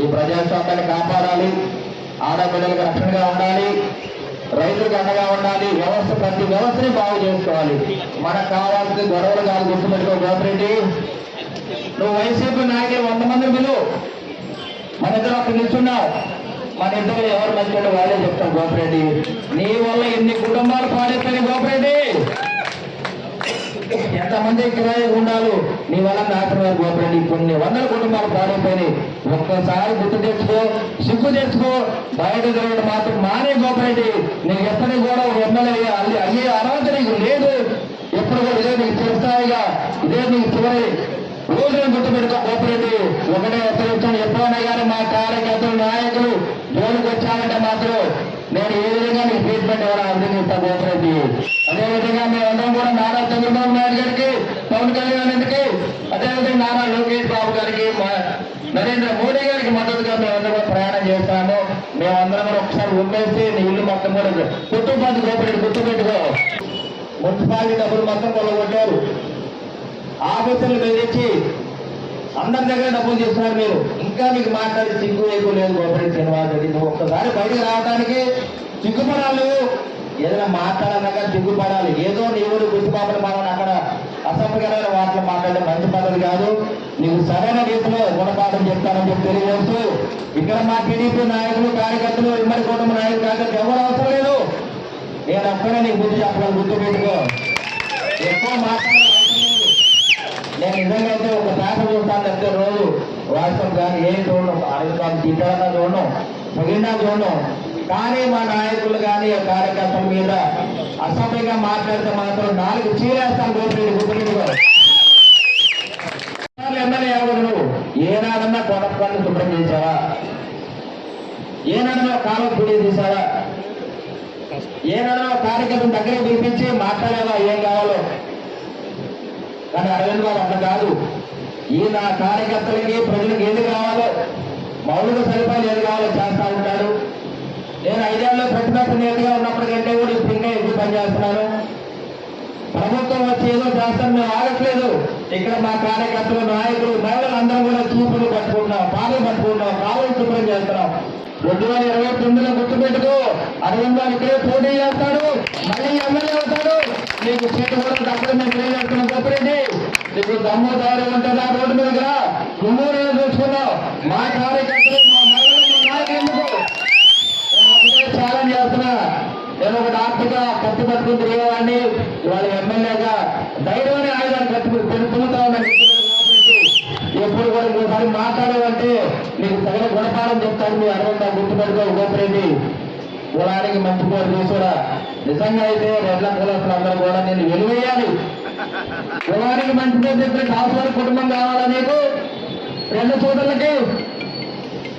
ఈ ప్రజాస్వామ్యాన్ని కాపాడాలి. ఆడపిల్లలకు రక్షణగా ఉండాలి. రైతులకు అండగా ఉండాలి. వ్యవస్థ ప్రతి వ్యవస్థని బాగు చేసుకోవాలి. మనకు కావాల్సిన గొడవలు కాదు గుర్తుపెట్టుకో గోపిరెడ్డి. నువ్వు వైసీపీ నాయకులు వంద మంది పిలువు. మన ఇద్దరు అక్కడ నిల్చున్నావు. మన ఇద్దరు ఎవరు మంచిగా వాళ్ళే చెప్తారు గోపిరెడ్డి? నీ వల్ల ఎన్ని కుటుంబాలు పాడేస్తాయి గోపిరెడ్డి? ఎంతమంది కిరాయి ఉండాలి? నీ వల్ల నాశనమైన గోపిరెడ్డి కొన్ని వందల కుటుంబాలు పాడైపోయినాయి. ఒక్కసారి గుర్తు తెచ్చుకో సిగ్గు తెచ్చుకో. బయట తిరగడం మాత్రం మానే గోపరెడ్డి. నీకు ఎప్పటి కూడా ఒక ఎమ్మెల్యే అల్లి అయ్యే అర్హత నీకు లేదు. ఎప్పుడు కూడా ఇదే నీకు చిరస్థాయిగా ఇదే నీకు చివరి. రోజులు గుర్తుపెట్టుకో గోపరెడ్డి. ఒకటే హెచ్చరించాను ఎప్పుడైనా కానీ మా కార్యకర్తలు నాయకులు జోలికి వచ్చారంటే మాత్రం నేను ఏ విధంగా నీకు ట్రీట్మెంట్ ఇవ్వడం అర్థం చేస్తా గోపిరెడ్డి. అదేవిధంగా మేమందరం కూడా నారా చంద్రబాబు నాయుడు గారికి పవన్ కళ్యాణ్ గారికి అదేవిధంగా నారా లోకేష్ బాబు గారికి మా- నరేంద్ర మోడీ గారికి మద్దతుగా మేమందరం కూడా ప్రయాణం చేస్తాము. మేమందరం కూడా ఒకసారి ఉండేసి నీ ఇల్లు మొత్తం కూడా కుటుంబానికి గోపిరెడ్డి గుర్తుపెట్టుకో. మున్సిపాలిటీ డబ్బులు మొత్తం కొలగొట్టారు ఆఫీసులు బెదిరించి అందరి దగ్గర డబ్బులు తీసుకున్నారు మీరు. ఇంకా మీకు మాట్లాడి సిగ్గు ఎక్కువ లేదు గోపరెడ్డి శ్రీనివాస్ రెడ్డి. నువ్వు ఒక్కసారి బయటకు రావడానికి సిగ్గుపడాలి. ఏదైనా మాట్లాడాలన్నా సిగ్గుపడాలి. ఏదో నీ ఊరు గుర్తుపాపలు మనం అసభ్యకరమైన వాటిలో మాట్లాడే మంచి పద్ధతి కాదు. నీకు సరైన రీతిలో గుణపాఠం చెప్తానని చెప్పి తెలియజేస్తూ ఇక్కడ మా టీడీపీ నాయకులు కార్యకర్తలు ఇమ్మడి కుటుంబ నాయకులు కార్యకర్తలు ఎవరు అవసరం లేదు. నేను అక్కడే నీకు గుర్తు చెప్పగలను గుర్తు పెట్టుకో. ఎక్కువ మాట్లాడే నేను నిజంగా అయితే ఒక పేపర్ చూస్తాను అంటే రోజు వాట్సాప్ కానీ ఏం చూడను అరవై కానీ తిట్టాలన్నా చూడను పొగినా చూడను. కానీ మా నాయకులు కానీ కార్యకర్తల మీద అసభ్యంగా మాట్లాడితే మాత్రం నాలుగు చీరేస్తాను గోపిరెడ్డి గుర్తుపెట్టుకో. ఎమ్మెల్యే ఎవరు నువ్వు? ఏనాడన్నా కొడపల్లి శుభ్రం చేశావా? ఏనాడన్నా కాలం గుడి తీసావా ఏనాడన్నా కార్యకర్తల దగ్గర పిలిపించి మాట్లాడేవా? ఏం కావాలో? కానీ అరవింద్ బాబు అట్లా కాదు. ఈ నా కార్యకర్తలకి ప్రజలకు ఏది కావాలో మౌలిక సదుపాయాలు ఏది కావాలో చేస్తా ఉంటాడు నేను ఐదే ప్రతిపక్ష ఉన్నప్పటికంటే కూడా ఇప్పుడు ఇంకా ఎక్కువ పనిచేస్తున్నాను ప్రభుత్వం వచ్చి ఏదో చేస్తాను మేము ఆగట్లేదు. ఇక్కడ మా కార్యకర్తలు నాయకులు మహిళలు అందరం కూడా చూపులు పట్టుకుంటున్నాం పాలు పట్టుకుంటున్నాం కాలు శుభ్రం చేస్తున్నాం. రెండు వేల ఇరవై తొమ్మిదిలో గుర్తుపెట్టుకో అరవింద్ బాబు ఇక్కడే పోటీ చేస్తాడు మళ్ళీ ఎమ్మెల్యే అవుతాడు. నీకు సీటు కూడా తప్పదు మేము తెలియజేస్తున్నాం గొప్పరెడ్డి నీకు దమ్ము ధైర్యం ఉంటుందా రోడ్డు మీదుగా నువ్వు నేను చూసుకున్నావు మా కార్యకర్తలు మా మహిళలు మా నాయకులు ఎందుకు నేను ఒకటే ఛాలెంజ్ చేస్తున్నా నేను ఒక డాక్టర్గా కత్తి పట్టుకుని తిరిగేవాడిని ఇవాళ ఎమ్మెల్యేగా ధైర్యమైన ఆయుధాన్ని కత్తి పెరుగుతున్నా ఉన్నాను ఎప్పుడు కూడా ఇంకోసారి మాట్లాడాలంటే మీకు తగిన గుణపాఠం చెప్తాను మీ అరవై గుర్తుపెట్టుకో గోపిరెడ్డి. కులానికి మంచి పేరు తీసుకురా. నిజంగా అయితే రెడ్ల కులస్తులు అందరూ కూడా నేను వెలువేయాలి. కులానికి మంచి పేరు చెప్పిన కాసువారి కుటుంబం కావాలా నీకు? రెండు సోదరులకి?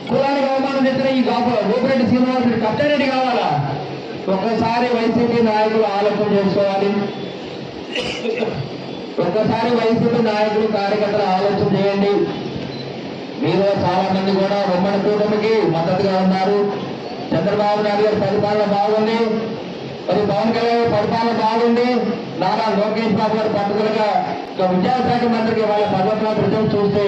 కులానికి అవమానం తెచ్చిన ఈ కాపు గోపిరెడ్డి శ్రీనివాసరెడ్డి కప్టారెడ్డి కావాలా? ఒక్కసారి వైసీపీ నాయకులు ఆలోచన చేసుకోవాలి. ఒక్కసారి వైసీపీ నాయకులు కార్యకర్తలు ఆలోచన చేయండి. మీలో చాలా మంది కూడా ఉమ్మడి కూటమికి మద్దతుగా ఉన్నారు. చంద్రబాబు నాయుడు గారి పరిపాలన బాగుంది. మరి పవన్ కళ్యాణ్ పరిపాలన బాగుంది. నారా లోకేష్ బాబు గారు పట్టుదలగా విద్యాశాఖ మంత్రికి వాళ్ళ పదవిలో ప్రజలు చూస్తే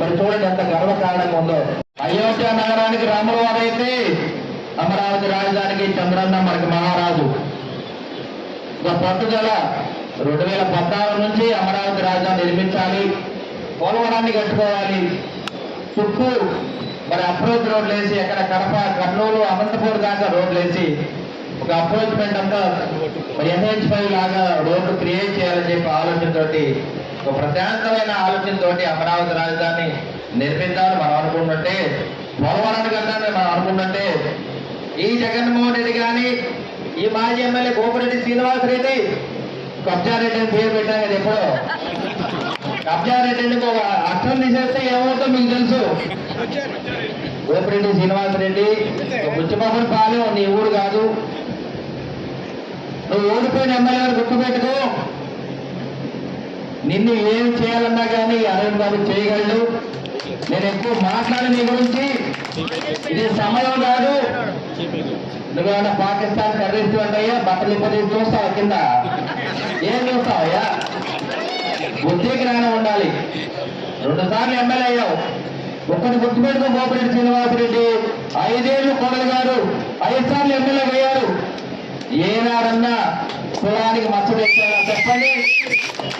మరి చూడండి ఎంత గర్వకారణంగా ఉందో. అయోధ్య నగరానికి రాముడు వారైతే అమరావతి రాజధానికి చంద్రన్న మనకి మహారాజు. ఒక పట్టుదల రెండు వేల పద్నాలుగు నుంచి అమరావతి రాజధాని నిర్మించాలి. పోలవరాన్ని కట్టుకోవాలి. చుట్టూ మరి అప్రోచ్ రోడ్లు వేసి ఎక్కడ కడప కర్నూలు అనంతపూర్ దాకా రోడ్లు వేసి ఒక అప్రోచ్మెంట్ అంతా మరి ఎన్హెచ్ ఫైవ్ లాగా రోడ్డు క్రియేట్ చేయాలని చెప్పి ఆలోచనతోటి ఒక ప్రశాంతమైన ఆలోచనతోటి అమరావతి రాజధాని నిర్మిద్దామని మనం అనుకుంటుంటే పోలవరాన్ని కట్టాలని మనం అనుకుంటుంటే ఈ జగన్మోహన్ రెడ్డి కానీ ఈ మాజీ ఎమ్మెల్యే గోపిరెడ్డి శ్రీనివాసరెడ్డి కబ్జారెడ్డి అని పేరు పెట్టాం కదా ఎప్పుడో. కబ్జారెడ్డిని ఒక అర్థం తీసేస్తే ఏమవుతుందో మీకు తెలుసు. గోపిరెడ్డి శ్రీనివాస్ రెడ్డి బుచ్చిబాబుని పాలెం నీ ఊరు కాదు. నువ్వు ఓడిపోయిన ఎమ్మెల్యే గుర్తుపెట్టుకో. నిన్ను ఏం చేయాలన్నా కానీ అరవింద్ బాబు చేయగలడు. నేను ఎక్కువ మాట్లాడి గురించి. ఇది సమయం కాదు. నువ్వేమన్నా పాకిస్తాన్ టెర్రరిస్ట్ అంటయ్యా బట్టలు ఇప్పటి చూస్తావా కింద? ఏం చూస్తావయ్యా? బుద్ధికి ఉండాలి. రెండు సార్లు ఎమ్మెల్యే అయ్యావు. ఒక్కటి గుర్తుపెట్టుకో గోపిరెడ్డి శ్రీనివాసరెడ్డి. ఐదేళ్ళు కోడలు గారు. ఐదు సార్లు ఎమ్మెల్యే అయ్యారు. ఏనాడన్నా కులానికి మచ్చ తెచ్చారా చెప్పండి.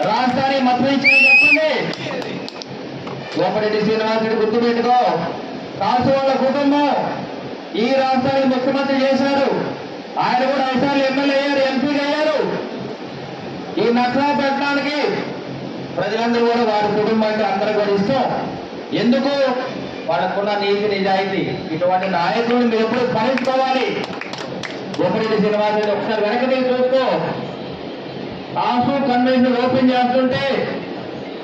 రాష్ట్రానికి మచ్చ తెచ్చారా చెప్పండి. గోపిరెడ్డి శ్రీనివాసరెడ్డి గుర్తుపెట్టుకో. కాసు వాళ్ళ కుటుంబం ఈ రాష్ట్రానికి ముఖ్యమంత్రి చేశారు. ఆయన కూడా ఐదు సార్లు ఎమ్మెల్యే అయ్యారు ఎంపీగా అయ్యారు. ఈ నర్సరాపట్నానికి ప్రజలందరూ కూడా వారి కుటుంబానికి అందరూ కూడా ఇష్టం. ఎందుకు? వాళ్ళకున్న నీతి నిజాయితీ. ఇటువంటి నాయకులను మీరు ఎప్పుడు స్మరించుకోవాలి? గోపిరెడ్డి శ్రీనివాసరెడ్డి ఒకసారి వెనక తీసి చూసుకో. ఆసు కన్వెన్షన్ ఓపెన్ చేస్తుంటే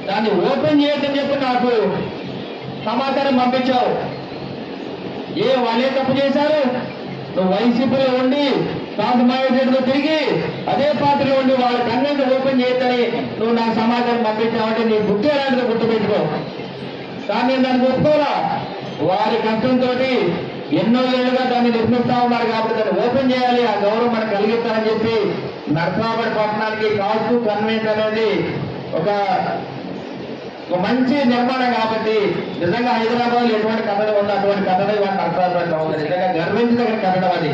దాన్ని ఓపెన్ చేయొద్దని చెప్పి నాకు సమాచారం పంపించావు. ఏ వాళ్ళే తప్పు చేశారు? నువ్వు వైసీపీలో ఉండి కాంతమాయతో తిరిగి అదే పార్టీలో ఉండి వాళ్ళ కన్వెన్షన్ ఓపెన్ చేయొద్దని నువ్వు నా సమాచారం పంపించావంటే నీ బుద్ధి ఎలాంటిదో గుర్తుపెట్టుకో. కానీ నేను దాన్ని ఒప్పుకోరా వారి కష్టంతో ఎన్నో ఏళ్ళుగా దాన్ని నిర్మిస్తా ఉన్నారు కాబట్టి దాన్ని ఓపెన్ చేయాలి ఆ గౌరవం మనకు కలిగిస్తారని చెప్పి నర్సాపేట పట్టణానికి కాల్పు కన్వెంట్ అనేది ఒక ఒక మంచి నిర్మాణం కాబట్టి నిజంగా హైదరాబాద్ ఎటువంటి కట్టడం ఉందో అటువంటి కట్టడం ఇవాళ నర్సాపేటలో ఉంది నిజంగా గర్వించదగిన కట్టడం అది.